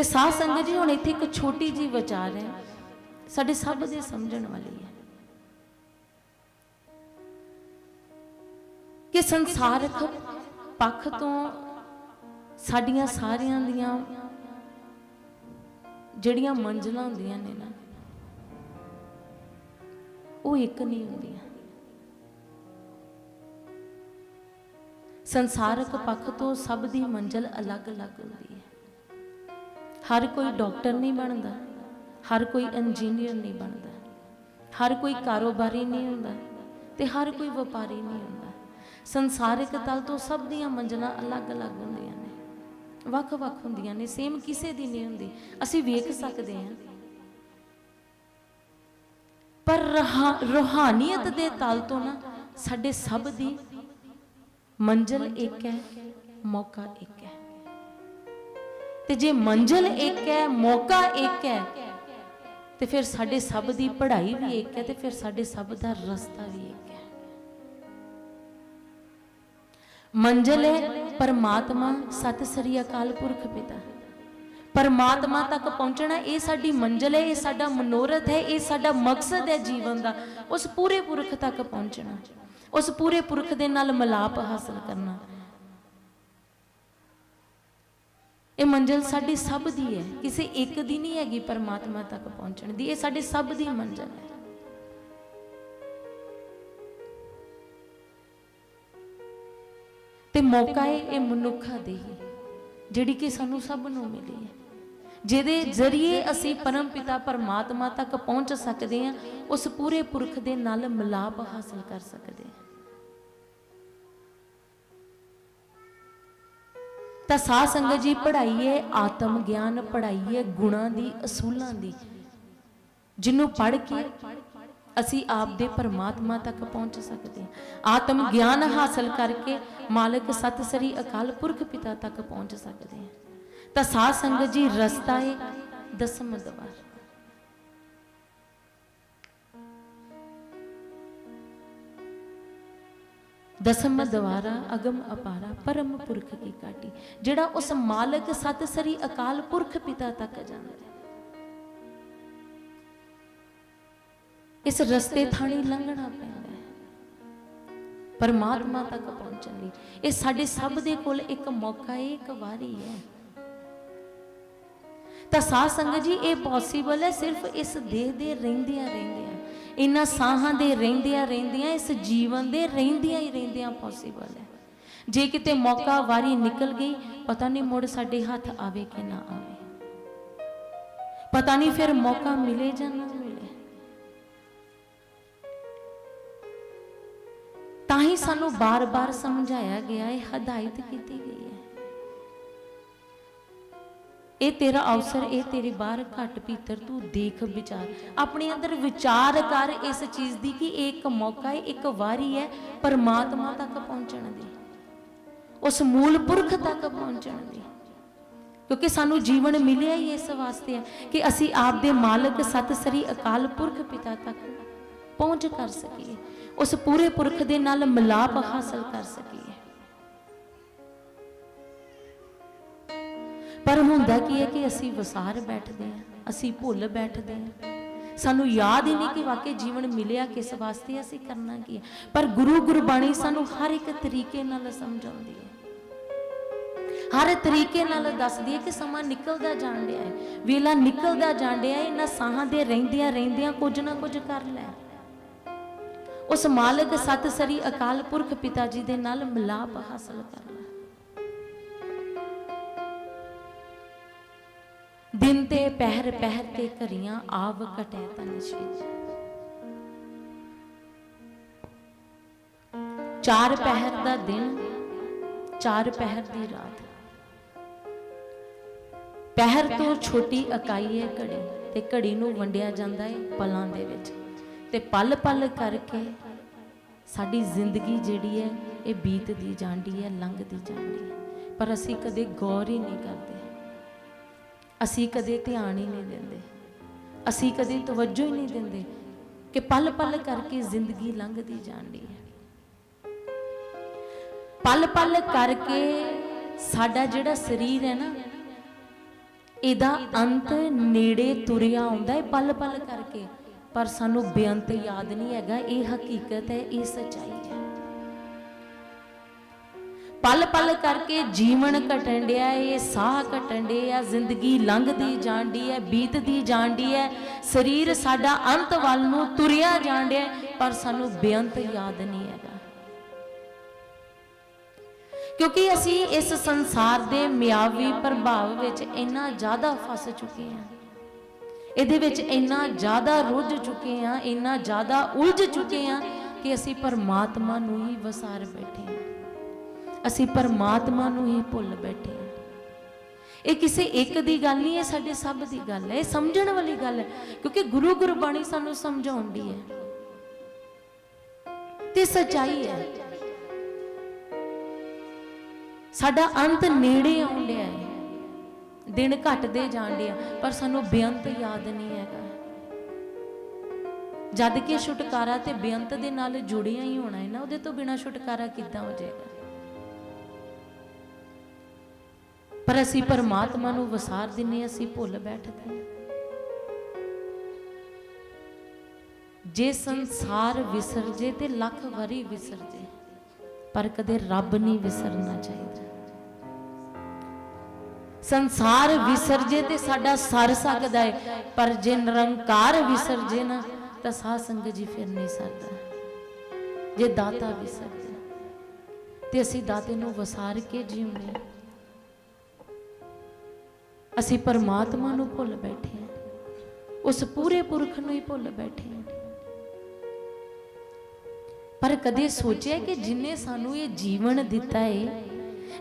ਤੇ ਸਾਧ ਸੰਗਤ ਜੀ ਹੁਣ ਇੱਥੇ ਇੱਕ ਛੋਟੀ ਜੀ ਵਿਚਾਰ ਹੈ। ਸਾਡੇ ਸਭ ਦੇ ਸਮਝਣ ਵਾਲੀ ਹੈ। ਕਿ ਸੰਸਾਰਕ ਪੱਖ ਤੋਂ ਸਾਡੀਆਂ ਸਾਰਿਆਂ ਦੀਆਂ ਜਿਹੜੀਆਂ ਮੰਜ਼ਲਾਂ ਹੁੰਦੀਆਂ ਨੇ ਨਾ, ਉਹ ਇੱਕ ਨਹੀਂ ਹੁੰਦੀਆਂ। ਸੰਸਾਰਕ ਪੱਖ ਤੋਂ ਸਭ ਦੀ ਮੰਜ਼ਲ ਅਲੱਗ-ਅਲੱਗ ਹੁੰਦੀ ਹਰ ਕੋਈ ਡਾਕਟਰ ਨਹੀਂ ਬਣਦਾ, ਹਰ ਕੋਈ ਇੰਜੀਨੀਅਰ ਨਹੀਂ ਬਣਦਾ, ਹਰ ਕੋਈ ਕਾਰੋਬਾਰੀ ਨਹੀਂ ਹੁੰਦਾ ਤੇ ਹਰ ਕੋਈ ਵਪਾਰੀ ਨਹੀਂ ਹੁੰਦਾ। ਸੰਸਾਰਿਕ ਤਲ ਤੋਂ ਸਭ ਦੀਆਂ ਮੰਜ਼ਲਾਂ ਅਲੱਗ-ਅਲੱਗ ਹੁੰਦੀਆਂ ਨੇ ਵੱਖ-ਵੱਖ ਹੁੰਦੀਆਂ ਨੇ, ਸੇਮ ਕਿਸੇ ਦੀ ਨਹੀਂ ਹੁੰਦੀ, ਅਸੀਂ ਵੇਖ ਸਕਦੇ ਹਾਂ। ਪਰ ਰਹਾ- ਰੂਹਾਨੀਅਤ ਦੇ ਤਲ ਤੋਂ ਨਾ ਸਾਡੇ ਸਭ ਦੀ ਮੰਜ਼ਲ ਇੱਕ ਹੈ, ਮੌਕਾ ਇੱਕ ਤੇ ਜੇ ਮੰਜ਼ਲ ਇੱਕ ਹੈ, ਮੌਕਾ ਇੱਕ ਹੈ, ਤੇ ਫਿਰ ਸਾਡੇ ਸਭ ਦੀ ਪੜ੍ਹਾਈ ਵੀ ਇੱਕ ਹੈ ਤੇ ਫਿਰ ਸਾਡੇ ਸਭ ਦਾ ਰਸਤਾ ਵੀ ਇੱਕ ਹੈ। ਮੰਜ਼ਲ ਹੈ ਪਰਮਾਤਮਾ, ਸਤਿ ਸ੍ਰੀ ਅਕਾਲ ਪੁਰਖ ਪਿਤਾ। ਪਰਮਾਤਮਾ ਤੱਕ ਪਹੁੰਚਣਾ, ਇਹ ਸਾਡੀ ਮੰਜ਼ਲ ਹੈ, ਇਹ ਸਾਡਾ ਮਨੋਰਥ ਹੈ, ਇਹ ਸਾਡਾ ਮਕਸਦ ਹੈ ਜੀਵਨ ਦਾ। ਉਸ ਪੂਰੇ ਪੁਰਖ ਤੱਕ ਪਹੁੰਚਣਾ, ਉਸ ਪੂਰੇ ਪੁਰਖ ਦੇ ਨਾਲ ਮਿਲਾਪ ਹਾਸਲ ਕਰਨਾ। ਇਹ ਮੰਜ਼ਲ ਸਾਡੀ ਸਭ ਦੀ ਹੈ। ਕਿਸੇ ਇੱਕ ਦੀ ਨਹੀਂ ਹੈਗੀ ਪਰਮਾਤਮਾ ਤੱਕ ਪਹੁੰਚਣ ਦੀ। ਇਹ ਸਾਡੇ ਸਭ ਦੀ ਮੰਜ਼ਲ ਹੈ। ਤੇ ਮੌਕਾ ਹੈ ਇਹ ਮਨੁੱਖਾ ਦੇ ਹੀ ਜਿਹੜੀ ਕਿ ਸਾਨੂੰ ਸਭ ਨੂੰ ਮਿਲੀ ਹੈ। ਜਿਹਦੇ ਜ਼ਰੀਏ ਅਸੀਂ ਪਰਮ ਪਿਤਾ ਪਰਮਾਤਮਾ ਤੱਕ ਪਹੁੰਚ ਸਕਦੇ ਹਾਂ, ਉਸ ਪੂਰੇ ਪੁਰਖ ਦੇ ਨਾਲ ਮਿਲਾਪ ਹਾਸਲ ਕਰ ਸਕਦੇ ਹਾਂ। ਤਾਂ ਸਾਧ ਸੰਗਤ ਜੀ ਪੜ੍ਹਾਈਏ ਆਤਮ ਗਿਆਨ ਪੜ੍ਹਾਈਏ ਗੁਣਾਂ ਦੀ, ਅਸੂਲਾਂ ਦੀ। ਜਿਹਨੂੰ ਪੜ੍ਹ ਕੇ ਅਸੀਂ ਆਪ ਦੇ ਪਰਮਾਤਮਾ ਤੱਕ ਪਹੁੰਚ ਸਕਦੇ ਹਾਂ। ਆਤਮ ਗਿਆਨ ਹਾਸਲ ਕਰਕੇ ਮਾਲਕ ਸਤਿ ਸ੍ਰੀ ਅਕਾਲ ਪੁਰਖ ਪਿਤਾ ਤੱਕ ਪਹੁੰਚ ਸਕਦੇ ਹਾਂ। ਤਾਂ ਸਾਧ ਸੰਗਤ ਜੀ, ਰਸਤਾ ਹੈ ਦਸਮ ਦਵਾਰ। ਦਸਮ ਦਵਾਰਾ ਅਗਮ ਅਪਾਰਾ, ਪਰਮ ਪੁਰਖ ਕੀ ਕਾਟੀ। ਜਿਹੜਾ ਉਸ ਮਾਲਕ ਸਤ ਸ੍ਰੀ ਅਕਾਲ ਪੁਰਖ ਪਿਤਾ ਤੱਕ ਜਾਂਦਾ ਹੈ। ਇਸ ਰਸਤੇ ਥਾਣੀ ਲੰਘਣਾ ਪੈਂਦਾ ਹੈ। ਪਰਮਾਤਮਾ ਤੱਕ ਪਹੁੰਚਣ ਲਈ। ਇਹ ਸਾਡੇ ਸਭ ਦੇ ਕੋਲ ਇੱਕ ਮੌਕਾ ਹੈ ਇੱਕ ਵਾਰੀ ਹੈ। ਤਾਂ ਸਾਧ ਸੰਗਤ ਜੀ, ਇਹ ਪੋਸੀਬਲ ਹੈ, ਸਿਰਫ ਇਸ ਦੇਹ ਦੇ ਰਹਿੰਦਿਆਂ ਰਹਿੰਦਿਆਂ ਇਹਨਾਂ ਸਾਹਾਂ ਦੇ ਰਹਿੰਦਿਆਂ ਰਹਿੰਦਿਆਂ, ਇਸ ਜੀਵਨ ਦੇ ਰਹਿੰਦਿਆਂ ਹੀ ਰਹਿੰਦਿਆਂ ਪੋਸੀਬਲ ਹੈ। ਜੇ ਕਿਤੇ ਮੌਕਾ ਵਾਰੀ ਨਿਕਲ ਗਈ, ਪਤਾ ਨਹੀਂ ਮੁੜ ਸਾਡੇ ਹੱਥ ਆਵੇ ਕਿ ਨਾ ਆਵੇ। ਪਤਾ ਨਹੀਂ ਫਿਰ ਮੌਕਾ ਮਿਲੇ ਜਾਂ ਨਾ ਮਿਲੇ। ਤਾਂ ਹੀ ਸਾਨੂੰ ਬਾਰ-ਬਾਰ ਸਮਝਾਇਆ ਗਿਆ ਹੈ ਹਦਾਇਤ ਕੀਤੀ ਗਈ ਹੈ। ਇਹ ਤੇਰਾ ਅਵਸਰ, ਇਹ ਤੇਰੇ ਬਾਹਰ ਘਟ ਪੀਤਰ ਤੂੰ ਦੇਖ ਵਿਚਾਰ। ਆਪਣੇ ਅੰਦਰ ਵਿਚਾਰ ਕਰ ਇਸ ਚੀਜ਼ ਦੀ ਕਿ ਇਹ ਇੱਕ ਮੌਕਾ ਹੈ, ਇੱਕ ਵਾਰੀ ਹੈ, ਪਰਮਾਤਮਾ ਤੱਕ ਪਹੁੰਚਣ ਦੀ। ਉਸ ਮੂਲ ਪੁਰਖ ਤੱਕ ਪਹੁੰਚਣ ਦੀ। ਕਿਉਂਕਿ ਸਾਨੂੰ ਜੀਵਨ ਮਿਲਿਆ ਹੀ ਇਸ ਵਾਸਤੇ ਹੈ ਕਿ ਅਸੀਂ ਆਪ ਦੇ ਮਾਲਕ ਸਤਿ ਸ੍ਰੀ ਅਕਾਲ ਪੁਰਖ ਪਿਤਾ ਤੱਕ ਪਹੁੰਚ ਕਰ ਸਕੀਏ। ਉਸ ਪੂਰੇ ਪੁਰਖ ਦੇ ਨਾਲ ਮਿਲਾਪ ਹਾਸਲ ਕਰ ਸਕੀਏ। ਪਰ ਹੁੰਦਾ ਕੀ ਹੈ ਕਿ ਅਸੀਂ ਵਸਾਰ ਬੈਠਦੇ ਹਾਂ, ਅਸੀਂ ਭੁੱਲ ਬੈਠਦੇ ਹਾਂ। ਸਾਨੂੰ ਯਾਦ ਹੀ ਨਹੀਂ ਕਿ ਵਾਕਈ ਜੀਵਨ ਮਿਲਿਆ ਕਿਸ ਵਾਸਤੇ ਅਸੀਂ ਕਰਨਾ ਕੀ ਹੈ। ਪਰ ਗੁਰੂ ਗੁਰਬਾਣੀ ਸਾਨੂੰ ਹਰ ਇੱਕ ਤਰੀਕੇ ਨਾਲ ਸਮਝਾਉਂਦੀ ਹੈ। ਹਰ ਤਰੀਕੇ ਨਾਲ ਦੱਸਦੀ ਹੈ ਕਿ ਸਮਾਂ ਨਿਕਲਦਾ ਜਾਣ ਡਿਆ ਹੈ। ਵੇਲਾ ਨਿਕਲਦਾ ਜਾਣ ਡਿਆ ਹੈ ਇਹਨਾਂ ਸਾਹਾਂ ਦੇ ਰਹਿੰਦਿਆਂ ਰਹਿੰਦਿਆਂ ਕੁਝ ਨਾ ਕੁਝ ਕਰ ਲੈ। ਉਸ ਮਾਲਕ ਸਤ ਸ੍ਰੀ ਅਕਾਲ ਪੁਰਖ ਪਿਤਾ ਜੀ ਦੇ ਨਾਲ ਮਿਲਾਪ ਹਾਸਲ ਕਰ ਲੈ। ਦਿਨ ਤੇ ਪਹਿਰ ਪਹਿਰ ਤੇ ਘਰੀਆਂ ਆਵ ਕਟੈ ਤਨਿਸ਼ ਵਿੱਚ ਚਾਰ ਪਹਿਰ ਦਾ ਦਿਨ, ਚਾਰ ਪਹਿਰ ਦੀ ਰਾਤ। ਪਹਿਰ ਤੋਂ ਛੋਟੀ ਇਕਾਈ ਹੈ ਘੜੀ ਤੇ ਘੜੀ ਨੂੰ ਵੰਡਿਆ ਜਾਂਦਾ ਹੈ ਪਲਾਂ ਦੇ ਵਿੱਚ। ਤੇ ਪਲ ਪਲ ਕਰਕੇ ਸਾਡੀ ਜ਼ਿੰਦਗੀ ਜਿਹੜੀ ਹੈ ਇਹ ਬੀਤਦੀ ਜਾਂਦੀ ਹੈ ਲੰਘਦੀ ਜਾਂਦੀ ਹੈ ਪਰ ਅਸੀਂ ਕਦੇ ਗੌਰ ਹੀ ਨਹੀਂ ਕਰਦੇ। ਅਸੀਂ ਕਦੇ ਧਿਆਨ ਹੀ ਨਹੀਂ ਦਿੰਦੇ। ਅਸੀਂ ਕਦੇ ਤਵੱਜੋ ਹੀ ਨਹੀਂ ਦਿੰਦੇ ਕਿ ਪਲ ਪਲ ਕਰਕੇ ਜ਼ਿੰਦਗੀ ਲੰਘਦੀ ਜਾਂਦੀ ਹੈ। ਪਲ ਪਲ ਕਰਕੇ ਸਾਡਾ ਜਿਹੜਾ ਸਰੀਰ ਹੈ ਨਾ, ਇਹਦਾ ਅੰਤ ਨੇੜੇ ਤੁਰਿਆ ਆਉਂਦਾ ਹੈ ਪਲ ਪਲ ਕਰਕੇ। ਪਰ ਸਾਨੂੰ ਬੇਅੰਤ ਯਾਦ ਨਹੀਂ ਹੈਗਾ, ਇਹ ਹਕੀਕਤ ਹੈ, ਇਹ ਸੱਚਾਈ ਹੈ। ਪਲ ਪਲ ਕਰਕੇ ਜੀਵਨ ਘਟਣ ਡਿਆ ਹੈ, ਇਹ ਸਾਹ ਘਟਣ ਡਿਆ ਜ਼ਿੰਦਗੀ ਲੰਘਦੀ ਜਾਂਦੀ ਹੈ ਬੀਤਦੀ ਜਾਂਦੀ ਹੈ ਸਰੀਰ ਸਾਡਾ ਅੰਤ ਵੱਲ ਨੂੰ ਤੁਰਿਆ ਜਾਣ ਡਿਆ ਪਰ ਸਾਨੂੰ ਬੇਅੰਤ ਯਾਦ ਨਹੀਂ ਹੈਗਾ। ਕਿਉਂਕਿ ਅਸੀਂ ਇਸ ਸੰਸਾਰ ਦੇ ਮਿਆਵੀ ਪ੍ਰਭਾਵ ਵਿੱਚ ਇੰਨਾ ਜ਼ਿਆਦਾ ਫਸ ਚੁੱਕੇ ਹਾਂ। ਇਹਦੇ ਵਿੱਚ ਇੰਨਾ ਜ਼ਿਆਦਾ ਰੁੱਝ ਚੁੱਕੇ ਹਾਂ ਇੰਨਾ ਜ਼ਿਆਦਾ ਉਲਝ ਚੁੱਕੇ ਹਾਂ ਕਿ ਅਸੀਂ ਪਰਮਾਤਮਾ ਨੂੰ ਹੀ ਵਸਾਰ ਬੈਠੇ ਹਾਂ। ਅਸੀਂ ਪਰਮਾਤਮਾ ਨੂੰ ਹੀ ਭੁੱਲ ਬੈਠੇ ਹਾਂ। ਇਹ ਕਿਸੇ ਇੱਕ ਦੀ ਗੱਲ ਨਹੀਂ ਹੈ ਸਾਡੇ ਸਭ ਦੀ ਗੱਲ ਹੈ। ਇਹ ਸਮਝਣ ਵਾਲੀ ਗੱਲ ਹੈ, ਕਿਉਂਕਿ ਗੁਰੂ ਗੁਰਬਾਣੀ ਸਾਨੂੰ ਸਮਝਾਉਂਦੀ ਹੈ। ਤੇ ਸਚਾਈ ਹੈ। ਸਾਡਾ ਅੰਤ ਨੇੜੇ ਆਉਣ ਡਿਆ ਹੈ। ਦਿਨ ਘਟਦੇ ਜਾਣ ਡਿਆ, ਪਰ ਸਾਨੂੰ ਬੇਅੰਤ ਯਾਦ ਨਹੀਂ ਹੈਗਾ। ਜਦ ਕਿ ਛੁਟਕਾਰਾ ਤੇ ਬੇਅੰਤ ਦੇ ਨਾਲ ਜੁੜਿਆ ਹੀ ਹੋਣਾ ਹੈ ਨਾ, ਉਹਦੇ ਤੋਂ ਬਿਨਾ ਛੁਟਕਾਰਾ ਕਿੱਦਾਂ ਹੋ ਜਾਏਗਾ? ਪਰ ਅਸੀਂ ਪਰਮਾਤਮਾ ਨੂੰ ਵਿਸਾਰ ਦਿੰਨੇ ਅਸੀਂ ਭੁੱਲ ਬੈਠਦੇ ਹਾਂ। ਜੇ ਸੰਸਾਰ ਵਿਸਰ ਜੇ ਤੇ ਲੱਖ ਵਾਰੀ ਵਿਸਰ ਜੇ ਪਰ ਕਦੇ ਰੱਬ ਨਹੀਂ ਵਿਸਰਨਾ ਚਾਹੀਦਾ। ਸੰਸਾਰ ਵਿਸਰ ਜੇ ਤੇ ਸਾਡਾ ਸਰ ਸਕਦਾ ਹੈ ਪਰ ਜੇ ਨਿਰੰਕਾਰ ਵਿਸਰ ਜੇ ਨਾ, ਤਾਂ ਸਾਧ ਸੰਗਤ ਜੀ ਫਿਰ ਨਹੀਂ ਸਰਦਾ। ਜੇ ਦਾਤਾ ਵਿਸਰ ਜੇ ਤੇ ਅਸੀਂ ਦਾਤੇ ਨੂੰ ਵਸਾਰ ਕੇ ਜੀਉਂਦੇ ਅਸੀਂ ਪਰਮਾਤਮਾ ਨੂੰ ਭੁੱਲ ਬੈਠੇ ਹਾਂ। ਉਸ ਪੂਰੇ ਪੁਰਖ ਨੂੰ ਹੀ ਭੁੱਲ ਬੈਠੇ ਹਾਂ। ਪਰ ਕਦੇ ਸੋਚਿਆ ਕਿ ਜਿਨੇ ਸਾਨੂੰ ਇਹ ਜੀਵਨ ਦਿੱਤਾ ਹੈ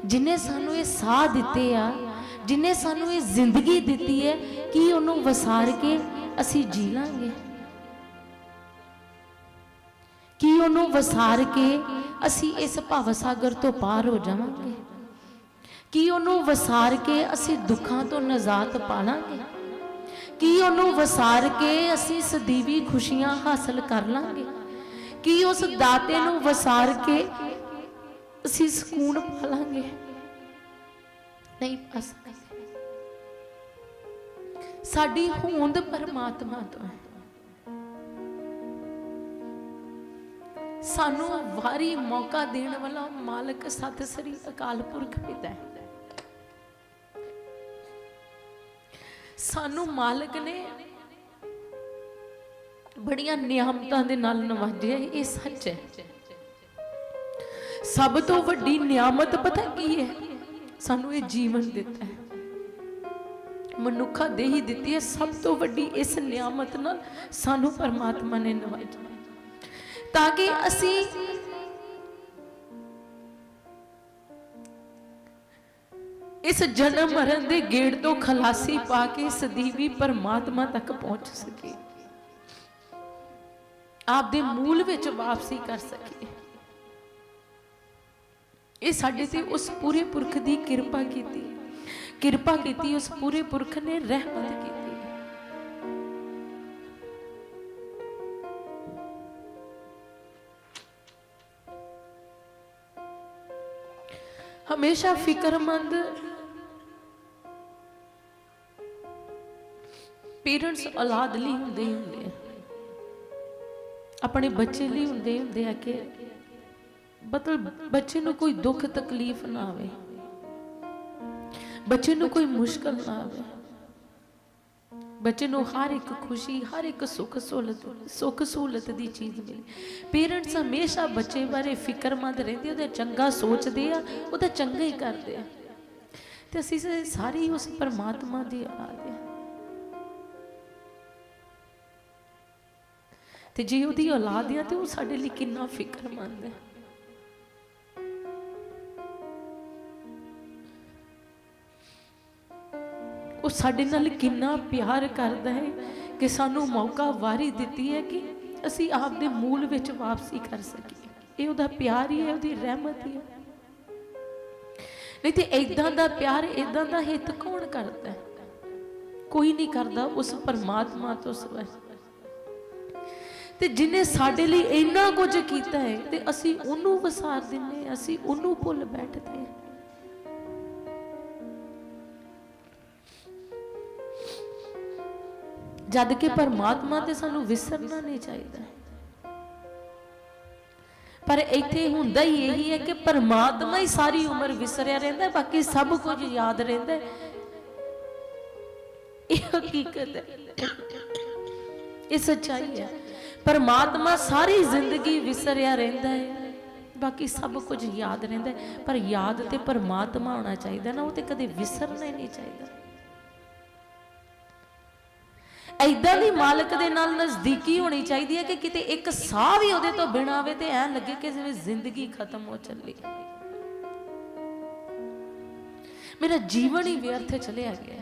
ਜਿਨੇ ਸਾਨੂੰ ਇਹ ਸਾਹ ਦਿੱਤੇ ਆ, ਜਿਨੇ ਸਾਨੂੰ ਇਹ ਜ਼ਿੰਦਗੀ ਦਿੱਤੀ ਹੈ ਕੀ ਉਹਨੂੰ ਵਸਾਰ ਕੇ ਅਸੀਂ ਜੀ ਲਾਂਗੇ? ਕੀ ਉਹਨੂੰ ਵਸਾਰ ਕੇ ਅਸੀਂ ਇਸ ਭਵ ਸਾਗਰ ਤੋਂ ਪਾਰ ਹੋ ਜਾਵਾਂਗੇ? ਕੀ ਉਹਨੂੰ ਵਸਾਰ ਕੇ ਅਸੀਂ ਦੁੱਖਾਂ ਤੋਂ ਨਜ਼ਾਤ ਪਾਲਾਂਗੇ? ਕੀ ਉਹਨੂੰ ਵਸਾਰ ਕੇ ਅਸੀਂ ਸਦੀਵੀ ਖੁਸ਼ੀਆਂ ਹਾਸਲ ਕਰ ਲਾਂਗੇ ਕੀ ਉਸ ਦਾਤੇ ਨੂੰ ਵਸਾਰ ਕੇ ਅਸੀਂ ਸਕੂਨ ਪਾਲਾਂਗੇ? ਨਹੀਂ ਪਾ ਸਕਦੇ। ਸਾਡੀ ਹੋਂਦ ਪਰਮਾਤਮਾ ਤੋਂ ਹੈ। ਸਾਨੂੰ ਵਾਰੀ ਮੌਕਾ ਦੇਣ ਵਾਲਾ ਮਾਲਕ ਸਤਿ ਸ੍ਰੀ ਅਕਾਲ ਪੁਰਖ ਪਿਤਾ ਹੈ। ਸਾਨੂੰ ਮਾਲਕ ਨੇ ਬੜੀਆਂ ਨਿਆਮਤਾਂ ਦੇ ਨਾਲ ਨਵਾਜਿਆ, ਇਹ ਸੱਚ ਹੈ। ਸਭ ਤੋਂ ਵੱਡੀ ਨਿਆਮਤ ਪਤਾ ਕੀ ਹੈ? ਸਾਨੂੰ ਇਹ ਜੀਵਨ ਦਿੱਤਾ ਹੈ। ਮਨੁੱਖਾ ਦੇਹੀ ਦਿੱਤੀ ਹੈ। ਸਭ ਤੋਂ ਵੱਡੀ ਇਸ ਨਿਆਮਤ ਨਾਲ ਸਾਨੂੰ ਪਰਮਾਤਮਾ ਨੇ ਨਵਾਜਿਆ। ਤਾਂ ਕਿ ਅਸੀਂ ਇਸ ਜਨਮ ਮਰਨ ਦੇ ਗੇੜ ਤੋਂ ਖਲਾਸੀ ਪਾ ਕੇ ਸਦੀਵੀ ਪਰਮਾਤਮਾ ਤੱਕ ਪਹੁੰਚ ਸਕੇ। ਆਪ ਦੇ ਮੂਲ ਵਿੱਚ ਵਾਪਸੀ ਕਰ ਸਕੇ। ਇਹ ਸਾਡੇ ਤੇ ਉਸ ਪੂਰੇ ਪੁਰਖ ਦੀ ਕਿਰਪਾ ਕੀਤੀ। ਕਿਰਪਾ ਕੀਤੀ ਉਸ ਪੂਰੇ ਪੁਰਖ ਨੇ ਰਹਿਮਤ ਕੀਤੀ। ਹਮੇਸ਼ਾ ਫਿਕਰਮੰਦ ਪੇਰੈਂਟਸ ਔਲਾਦ ਲਈ ਹੁੰਦੇ ਹੀ ਹੁੰਦੇ ਆ। ਆਪਣੇ ਬੱਚੇ ਲਈ ਹੁੰਦੇ ਹੁੰਦੇ ਆ ਕਿ ਮਤਲਬ ਬੱਚੇ ਨੂੰ ਕੋਈ ਦੁੱਖ ਤਕਲੀਫ ਨਾ ਆਵੇ। ਬੱਚੇ ਨੂੰ ਕੋਈ ਮੁਸ਼ਕਲ ਨਾ ਆਵੇ। ਬੱਚੇ ਨੂੰ ਹਰ ਇੱਕ ਖੁਸ਼ੀ, ਹਰ ਇੱਕ ਸੁੱਖ ਸਹੂਲਤ ਸੁੱਖ ਸਹੂਲਤ ਦੀ ਚੀਜ਼ ਮਿਲੇ। ਪੇਰੈਂਟਸ ਹਮੇਸ਼ਾ ਬੱਚੇ ਬਾਰੇ ਫਿਕਰਮੰਦ ਰਹਿੰਦੇ ਉਹਦਾ ਚੰਗਾ ਸੋਚਦੇ ਆ ਉਹਦਾ ਚੰਗਾ ਹੀ ਕਰਦੇ ਆ। ਤੇ ਅਸੀਂ ਸ- ਸਾਰੇ ਹੀ ਉਸ ਪਰਮਾਤਮਾ ਦੀ ਔਲਾਦ ਆ। ਤੇ ਜੇ ਉਹਦੀ ਔਲਾਦ ਆ ਤੇ ਉਹ ਸਾਡੇ ਲਈ ਕਿੰਨਾ ਫਿਕਰਮੰਦ ਹੈ। ਉਹ ਸਾਡੇ ਨਾਲ ਕਿੰਨਾ ਪਿਆਰ ਕਰਦਾ ਹੈ ਕਿ ਸਾਨੂੰ ਮੌਕਾ ਵਾਰੀ ਦਿੱਤੀ ਹੈ ਕਿ ਅਸੀਂ ਆਪ ਦੇ ਮੂਲ ਵਿੱਚ ਵਾਪਸੀ ਕਰ ਸਕੀਏ। ਇਹ ਉਹਦਾ ਪਿਆਰ ਹੀ ਹੈ, ਉਹਦੀ ਰਹਿਮਤ ਹੀ ਹੈ। ਨਹੀਂ ਤੇ ਇਦਾਂ ਦਾ ਪਿਆਰ ਇਦਾਂ ਦਾ ਹਿੱਤ ਕੌਣ ਕਰਦਾ ਕੋਈ ਨਹੀਂ ਕਰਦਾ, ਉਸ ਪਰਮਾਤਮਾ ਤੋਂ ਸਿਵਾਏ ਤੇ ਜਿਨੇ ਸਾਡੇ ਲਈ ਇੰਨਾ ਕੁਝ ਕੀਤਾ ਹੈ, ਤੇ ਅਸੀਂ ਉਹਨੂੰ ਵਸਾਰ ਦਿੰਨੇ ਅਸੀਂ ਉਹਨੂੰ ਭੁੱਲ ਬੈਠਦੇ ਹਾਂ। ਜਦ ਕਿ ਪਰਮਾਤਮਾ ਤੇ ਸਾਨੂੰ ਵਿਸਰਨਾ ਨਹੀਂ ਚਾਹੀਦਾ। ਪਰ ਇੱਥੇ ਹੁੰਦਾ ਹੀ ਇਹੀ ਹੈ ਕਿ ਪਰਮਾਤਮਾ ਹੀ ਸਾਰੀ ਉਮਰ ਵਿਸਰਿਆ ਰਹਿੰਦਾ, ਬਾਕੀ ਸਭ ਕੁਝ ਯਾਦ ਰਹਿੰਦਾ ਇਹ ਹਕੀਕਤ ਹੈ। ਇਹ ਸੱਚਾਈ ਹੈ। ਪਰਮਾਤਮਾ ਸਾਰੀ ਜ਼ਿੰਦਗੀ ਵਿਸਰਿਆ ਰਹਿੰਦਾ ਹੈ। ਬਾਕੀ ਸਭ ਕੁਝ ਯਾਦ ਰਹਿੰਦਾ ਹੈ। ਪਰ ਯਾਦ ਤੇ ਪਰਮਾਤਮਾ ਹੋਣਾ ਚਾਹੀਦਾ ਨਾ, ਉਹ ਤੇ ਕਦੇ ਵਿਸਰਨਾ ਹੀ ਨਹੀਂ ਚਾਹੀਦਾ। ਐਦਾਂ ਦੀ ਮਾਲਕ ਦੇ ਨਾਲ ਨਜ਼ਦੀਕੀ ਹੋਣੀ ਚਾਹੀਦੀ ਹੈ ਕਿ ਕਿਤੇ ਇੱਕ ਸਾਹ ਵੀ ਉਹਦੇ ਤੋਂ ਬਿਨਾਂ ਆਵੇ ਤੇ ਐਂ ਲੱਗੇ ਕਿ ਜਿਵੇਂ ਜ਼ਿੰਦਗੀ ਖਤਮ ਹੋ ਚੱਲੀ। ਮੇਰਾ ਜੀਵਨ ਹੀ ਵਿਅਰਥ ਚਲਿਆ ਗਿਆ।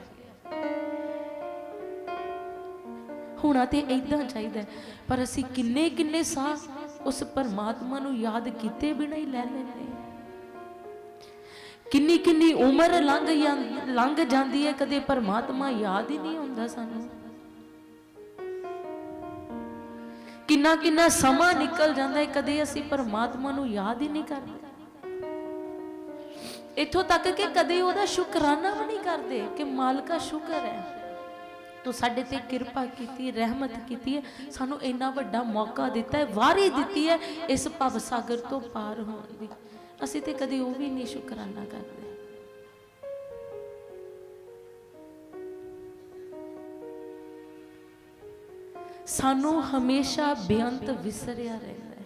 ਹੋਣਾ ਤੇ ਐਦਾਂ ਚਾਹੀਦਾ ਪਰ ਅਸੀਂ ਕਿੰਨੇ ਕਿੰਨੇ ਸਾਹ ਉਸ ਪਰਮਾਤਮਾ ਨੂੰ ਯਾਦ ਕੀਤੇ ਬਿਨਾਂ ਹੀ ਲੈ ਲੈਂਦੇ ਕਿੰਨੀ ਕਿੰਨੀ ਉਮਰ ਲੰਘ ਲੰਘ ਜਾਂਦੀ ਹੈ, ਕਦੇ ਪਰਮਾਤਮਾ ਯਾਦ ਹੀ ਨਹੀਂ ਹੁੰਦਾ ਸਾਨੂੰ। ਕਿੰਨਾ ਕਿੰਨਾ ਸਮਾਂ ਨਿਕਲ ਜਾਂਦਾ ਹੈ, ਕਦੇ ਅਸੀਂ ਪਰਮਾਤਮਾ ਨੂੰ ਯਾਦ ਹੀ ਨਹੀਂ ਕਰਦੇ। ਇੱਥੋਂ ਤੱਕ ਕਿ ਕਦੇ ਉਹਦਾ ਸ਼ੁਕਰਾਨਾ ਵੀ ਨਹੀਂ ਕਰਦੇ ਕਿ ਮਾਲਕਾ ਸ਼ੁਕਰ ਹੈ। ਤੂੰ ਸਾਡੇ ਤੇ ਕਿਰਪਾ ਕੀਤੀ, ਰਹਿਮਤ ਕੀਤੀ ਹੈ। ਸਾਨੂੰ ਇੰਨਾ ਵੱਡਾ ਮੌਕਾ ਦਿੱਤਾ ਹੈ, ਵਾਰੀ ਦਿੱਤੀ ਹੈ, ਇਸ ਭਵ ਸਾਗਰ ਤੋਂ ਪਾਰ ਹੋਣ ਦੀ। ਅਸੀਂ ਤੇ ਕਦੇ ਉਹ ਵੀ ਨਹੀਂ ਸ਼ੁਕਰਾਨਾ ਕਰਦੇ। ਸਾਨੂੰ ਹਮੇਸ਼ਾ ਬੇਅੰਤ ਵਿਸਰਿਆ ਰਹਿੰਦਾ ਹੈ।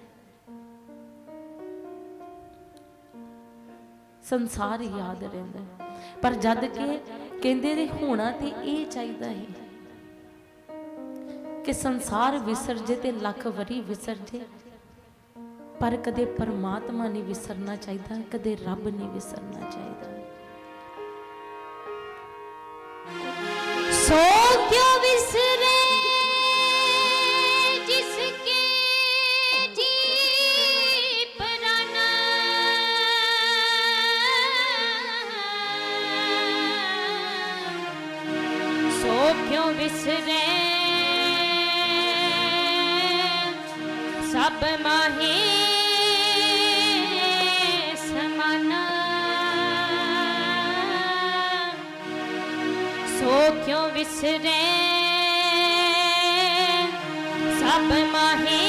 ਸੰਸਾਰ ਯਾਦ ਰਹਿੰਦਾ ਹੈ। ਪਰ ਜਦ ਕਿ ਕਹਿੰਦੇ ਨੇ ਹੋਣਾ ਤੇ ਇਹ ਚਾਹੀਦਾ ਹੈ ਕਿ ਸੰਸਾਰ ਵਿਸਰ ਜੇ ਤੇ ਲੱਖ ਵਰੀ ਵਿਸਰ ਜੇ ਪਰ ਕਦੇ ਪਰਮਾਤਮਾ ਨਹੀਂ ਵਿਸਰਨਾ ਚਾਹੀਦਾ, ਕਦੇ ਰੱਬ ਨਹੀਂ ਵਿਸਰਨਾ ਚਾਹੀਦਾ। ਮਾਹੀ ਸਮਨ। ਸੋ ਕਿਉ ਵਿਸਰੇ? ਸਭ ਮਾਹੀ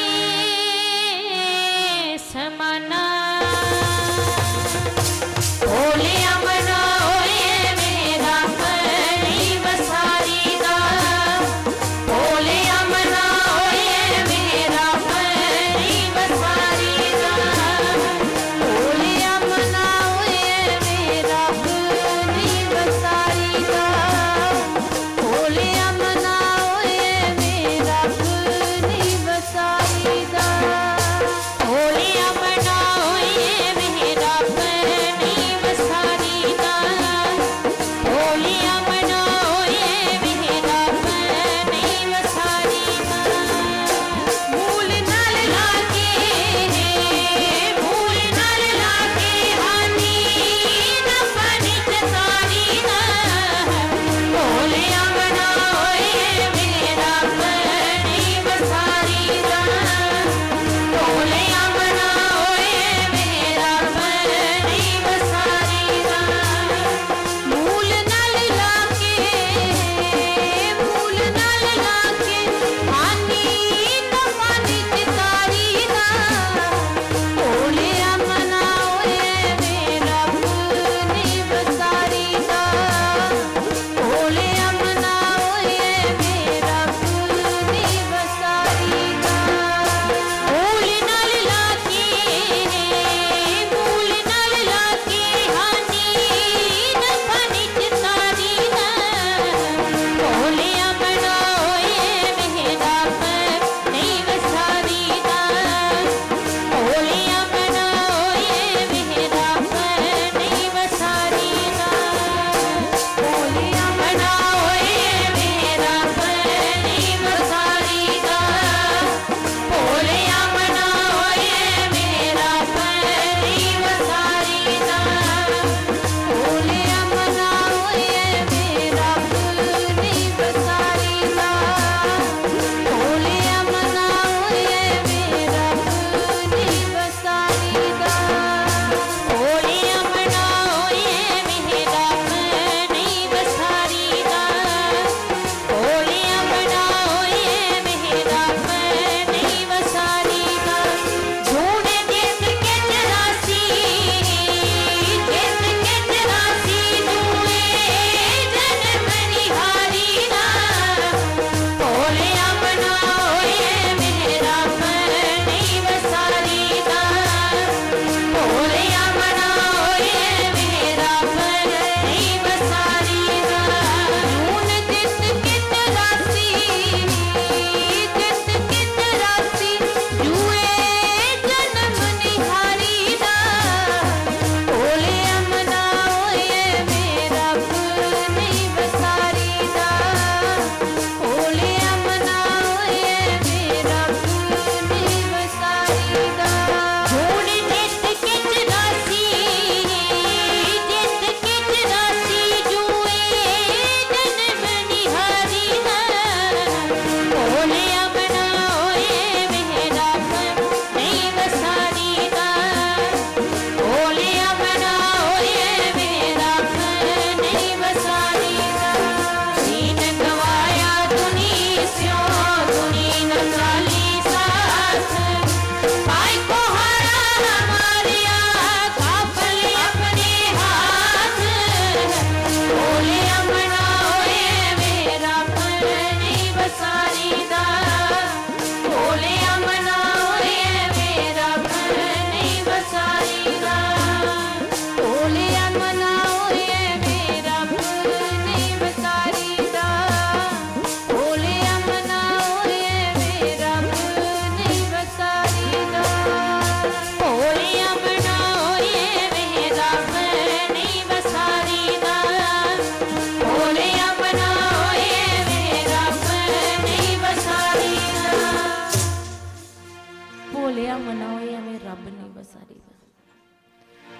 ਰੱਬ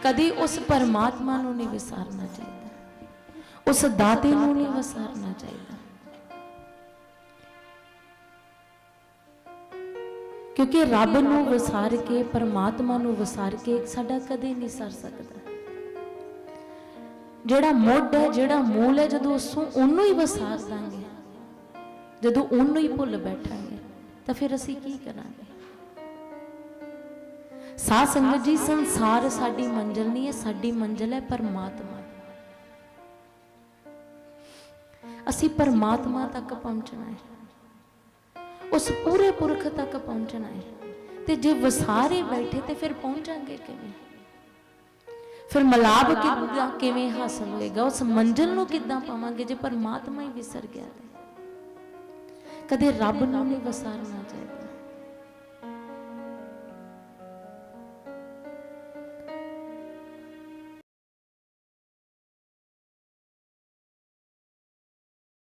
ਨਹੀਂ ਉਸ ਪਰਮਾਤਮਾ ਨੂੰ ਨਹੀਂ ਵਿਸਾਰਨਾ ਚਾਹੀਦਾ। ਉਸ ਦਾਤੇ ਨੂੰ ਨਹੀਂ ਵਿਸਾਰਨਾ ਚਾਹੀਦਾ। ਕਿਉਂਕਿ ਰੱਬ ਨੂੰ ਵਿਸਾਰ ਕੇ, ਪਰਮਾਤਮਾ ਨੂੰ ਵਿਸਾਰ ਕੇ ਸਾਡਾ ਕਦੇ ਨਹੀਂ ਸਰ ਸਕਦਾ। ਜਿਹੜਾ ਮੁੱਢ ਹੈ, ਜਿਹੜਾ ਮੂਲ ਹੈ, ਜਦੋਂ ਉਸੋਂ ਉਹਨੂੰ ਹੀ ਵਿਸਾਰ ਦਾਂਗੇ, ਜਦੋਂ ਉਹਨੂੰ ਹੀ ਭੁੱਲ ਬੈਠਾਂਗੇ, ਤਾਂ ਫਿਰ ਅਸੀਂ ਕੀ ਕਰਾਂਗੇ? ਸਾਧ ਸੰਗਤ ਜੀ, ਸੰਸਾਰ ਸਾਡੀ ਮੰਜ਼ਿਲ ਨਹੀਂ ਹੈ, ਸਾਡੀ ਮੰਜ਼ਿਲ ਹੈ ਪਰਮਾਤਮਾ ਅਸੀਂ ਪਰਮਾਤਮਾ ਤੱਕ ਪਹੁੰਚਣਾ ਹੈ। ਉਸ ਪੂਰੇ ਪੁਰਖ ਤੱਕ ਪਹੁੰਚਣਾ ਹੈ। ਤੇ ਜੇ ਵਸਾਰੇ ਬੈਠੇ ਤੇ ਫਿਰ ਪਹੁੰਚਾਂਗੇ ਕਿਵੇਂ? ਫਿਰ ਮਲਾਬ ਕਿੱਦਾਂ, ਕਿਵੇਂ ਹਾਸਲ ਹੋਏਗਾ? ਉਸ ਮੰਜ਼ਿਲ ਨੂੰ ਕਿੱਦਾਂ ਪਾਵਾਂਗੇ ਜੇ ਪਰਮਾਤਮਾ ਹੀ ਵਿਸਰ ਗਿਆ ਤੇ? ਕਦੇ ਰੱਬ ਨੂੰ ਨਹੀਂ ਵਸਾਰਨਾ ਚਾਹੀਦਾ।